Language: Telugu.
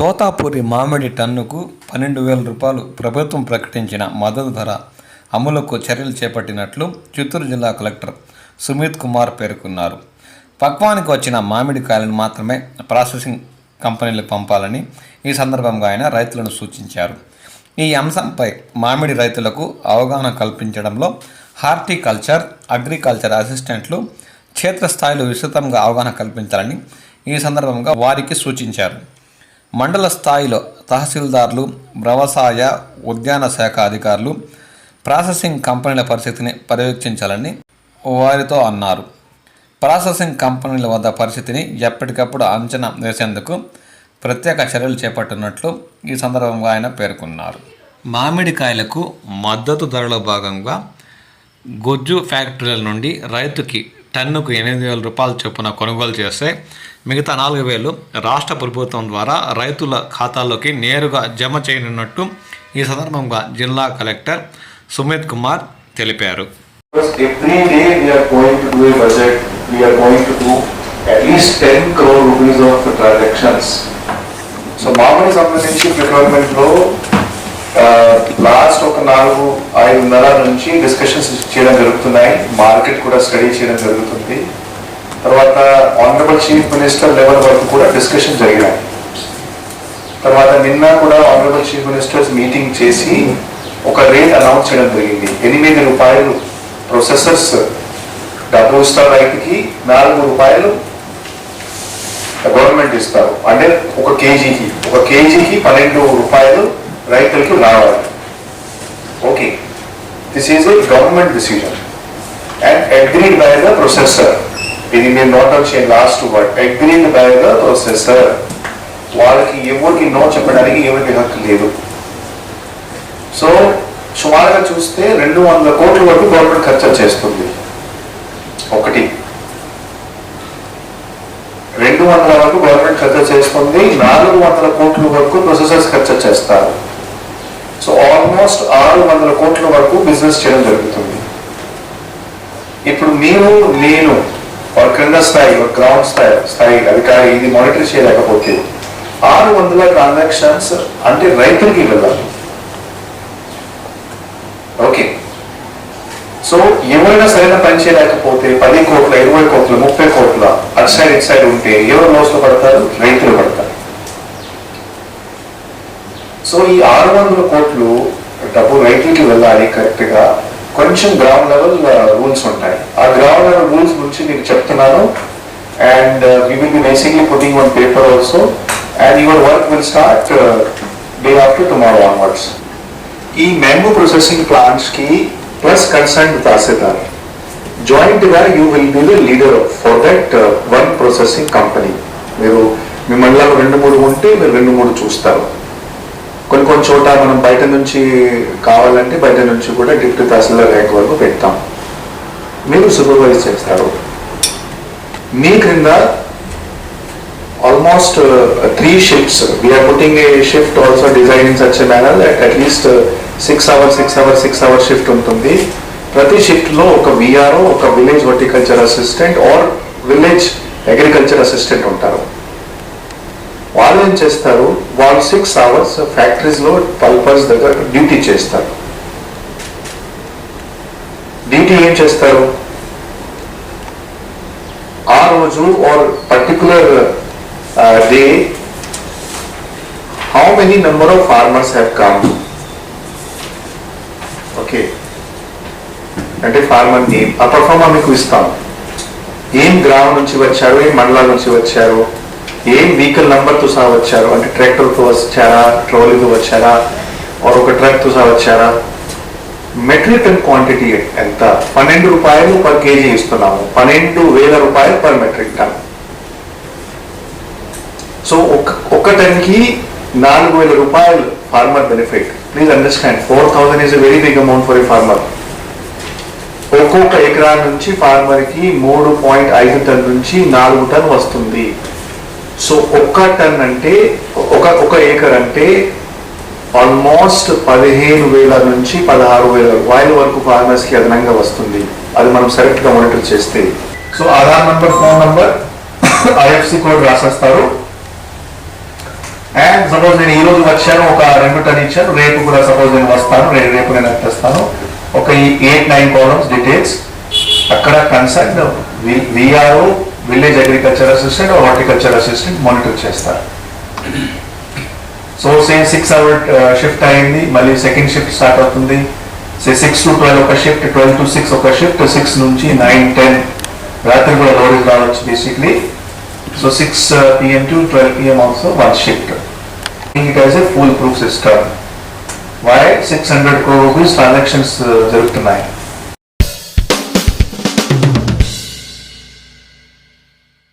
తోతాపూరి మామిడి టన్నుకు పన్నెండు వేల రూపాయలు ప్రభుత్వం ప్రకటించిన మద్దతు ధర అమలుకు చర్యలు చేపట్టినట్లు చిత్తూరు జిల్లా కలెక్టర్ సుమిత్ కుమార్ పేర్కొన్నారు. పక్వానికి వచ్చిన మామిడి కాయలను మాత్రమే ప్రాసెసింగ్ కంపెనీలకు పంపాలని ఈ సందర్భంగా ఆయన రైతులను సూచించారు. ఈ అంశంపై మామిడి రైతులకు అవగాహన కల్పించడంలో హార్టికల్చర్ అగ్రికల్చర్ అసిస్టెంట్లు క్షేత్రస్థాయిలో విస్తృతంగా అవగాహన కల్పించాలని ఈ సందర్భంగా వారికి సూచించారు. మండల స్థాయిలో తహసీల్దార్లు వ్యవసాయ ఉద్యాన శాఖ అధికారులు ప్రాసెసింగ్ కంపెనీల పరిస్థితిని పర్యవేక్షించాలని వారితో అన్నారు. ప్రాసెసింగ్ కంపెనీల వద్ద పరిస్థితిని ఎప్పటికప్పుడు అంచనా వేసేందుకు ప్రత్యేక చర్యలు చేపట్టినట్లు ఈ సందర్భంగా ఆయన పేర్కొన్నారు. మామిడికాయలకు మద్దతు ధరలో భాగంగా గొజ్జు ఫ్యాక్టరీల నుండి రైతుకి టన్నుకు ఎనిమిది వేల రూపాయల చొప్పున కొనుగోలు చేస్తే మిగతా నాలుగు వేలు రాష్ట్ర ప్రభుత్వం ద్వారా రైతుల ఖాతాల్లోకి నేరుగా జమ చేయనున్నట్టు ఈ సందర్భంగా జిల్లా కలెక్టర్ సుమిత్ కుమార్ తెలిపారు. At least 10 crore rupees of transactions. So మామూలు సంబంధించి డిపార్ట్మెంట్లో లాస్ట్ ఒక నాలుగు ఐదున్నర నుంచి డిస్కషన్స్ చేయడం జరుగుతున్నాయి. మార్కెట్ కూడా స్టడీ చేయడం జరుగుతుంది. తర్వాత ఆనరబుల్ చీఫ్ మినిస్టర్ లెవెల్ వరకు కూడా డిస్కషన్ జరిగినాయి. తర్వాత నిన్న కూడా ఆనరబుల్ చీఫ్ మినిస్టర్స్ మీటింగ్ చేసి ఒక రేట్ అనౌన్స్ చేయడం జరిగింది. ఎనిమిది రూపాయలు ప్రొసెసర్స్ డబ్బు ఇస్తారు రైతుకి నాలుగు రూపాయలు గవర్నమెంట్ ఇస్తారు. అంటే ఒక కేజీకి ఒక కేజీకి పన్నెండు రూపాయలు రైతులకి రావాలి okay this is a government decision and agreed by the processor ఇది మీరు నోట్ డౌన్ చేయండి last word agreed by the processor వాళ్ళకి ఎవరికి నో చెప్పడానికి ఎవరికి హక్కు లేదు. సో సుమారుగా చూస్తే రెండు వందల కోట్ల వరకు గవర్నమెంట్ ఖర్చు చేస్తుంది ఒకటి. రెండు వందల వరకు గవర్నమెంట్ ఖర్చు చేస్తుంది నాలుగు వందల కోట్ల వరకు ప్రొసెసర్స్ ఖర్చు చేస్తారు సో ఆల్మోస్ట్ ఆరు వందల కోట్ల వరకు బిజినెస్ చేయడం జరుగుతుంది. ఇప్పుడు మీరు నేను ఒక క్రింద స్థాయి ఒక గ్రౌండ్ స్థాయి స్థాయి అధికారి ఇది మానిటర్ చేయలేకపోతే ఆరు వందల ట్రాన్సాక్షన్స్ అంటే రైతులకి వెళ్ళాలి ఓకే సో ఎవరైనా సరైన పని చేయలేకపోతే పది కోట్ల ఇరవై కోట్ల ముప్పై కోట్ల అటు సైడ్ ఇటు సైడ్ ఉంటే ఎవరు లోస్లో పడతారు? రైతులు పడతారు. సో ఈ ఆరు వందల కోట్లు డబ్బు రైతులకి వెళ్ళాలి కరెక్ట్గా. కొంచెం గ్రౌండ్ లెవెల్ రూల్స్ ఉంటాయి. ఆ గ్రౌండ్ లెవెల్ రూల్స్ గురించి మీకు చెప్తున్నాను. And we will be basically putting one paper also and your work will start day after tomorrow onwards ఈ మ్యాంగో ప్రాసెసింగ్ ప్లాంట్స్కి plus concern tahsildar జాయింట్గా you will be the leader for that one processing company మీరు మీ మండలం రెండు మూడు ఉంటే మీరు రెండు మూడు చూస్తారు. కొన్ని కొన్ని చోట మనం బయట నుంచి కావాలంటే బయట నుంచి కూడా డిప్యూటీ తహసీల్దార్ ర్యాంక్ వరకు పెడతాం. మీరు సూపర్వైజ్ చేస్తారు. మీ క్రింద almost three shifts we're putting a shift also designing in such manner at least six hour six hour six hour shift ఉంటుంది. ప్రతి షిఫ్ట్లో ఒక విఆర్ఓ ఒక village horticulture assistant or village agriculture assistant ఉంటారు. వాళ్ళు ఏం చేస్తారు? వాళ్ళు సిక్స్ అవర్స్ ఫ్యాక్టరీస్లో పల్పర్స్ దగ్గర డ్యూటీ చేస్తారు. డ్యూటీ ఏం చేస్తారు? ఆ రోజు or particular day how many number of farmers have come okay అంటే ఫార్మర్ నేమ్ ఆ పర్ఫార్మా మీకు ఇస్తాం. ఏం గ్రామం నుంచి వచ్చారు? ఏం మండలాల నుంచి వచ్చారు? ఏం వెహికల్ నంబర్తో సహా వచ్చారు? అంటే ట్రాక్టర్తో వచ్చారా? ట్రోలీతో వచ్చారా? or ఒక ట్రక్తో సహా వచ్చారా? మెట్రిక్ టన్ క్వాంటిటీ ఎంత? పన్నెండు రూపాయలు పర్ కేజీ ఇస్తున్నాము. పన్నెండు వేల రూపాయలు పర్ మెట్రిక్ టన్ సో ఒక ఒక టన్కి నాలుగు వేల రూపాయలు farmer benefit please understand four thousand is very big amount for a farmer ఒక్కొక్క ఎకరా నుంచి ఫార్మర్కి మూడు పాయింట్ ఐదు టన్ నుంచి నాలుగు టన్ వస్తుంది. సో ఒక్క టన్ అంటే ఒక ఒక ఏకర్ అంటే ఆల్మోస్ట్ పదిహేను వేల నుంచి పదహారు వేల రూపాయల వరకు ఫార్మర్స్కి అదనంగా వస్తుంది. అది మనం సెలెక్ట్గా మానిటర్ చేస్తే. So Aadhaar number phone number IFSC code రాసేస్తారు. And suppose నేను ఈ రోజు వచ్చాను ఒక రెండు టన్ ఇచ్చాను రేపు కూడా సపోజ్ నేను వస్తాను రేపు రేపు నేను వచ్చేస్తాను ఒక ఈ ఎయిట్ నైన్ కాలమ్స్ డీటెయిల్స్ అక్కడ concern VRO village agriculture assistant horticulture assistant monitor చేస్తారు. So say six hour shift అయింది మళ్ళీ సెకండ్ షిఫ్ట్ స్టార్ట్ అవుతుంది. సే సిక్స్ టు ట్వెల్వ్ ఒక షిఫ్ట్ ట్వెల్వ్ టు సిక్స్ ఒక షిఫ్ట్ సిక్స్ నుంచి నైన్ టెన్ రాత్రి కూడా లోడీస్ రావచ్చు basically so six PM to twelve PM also one shift it as a full proof system why six hundred crore rupees transactions జరుగుతున్నాయి.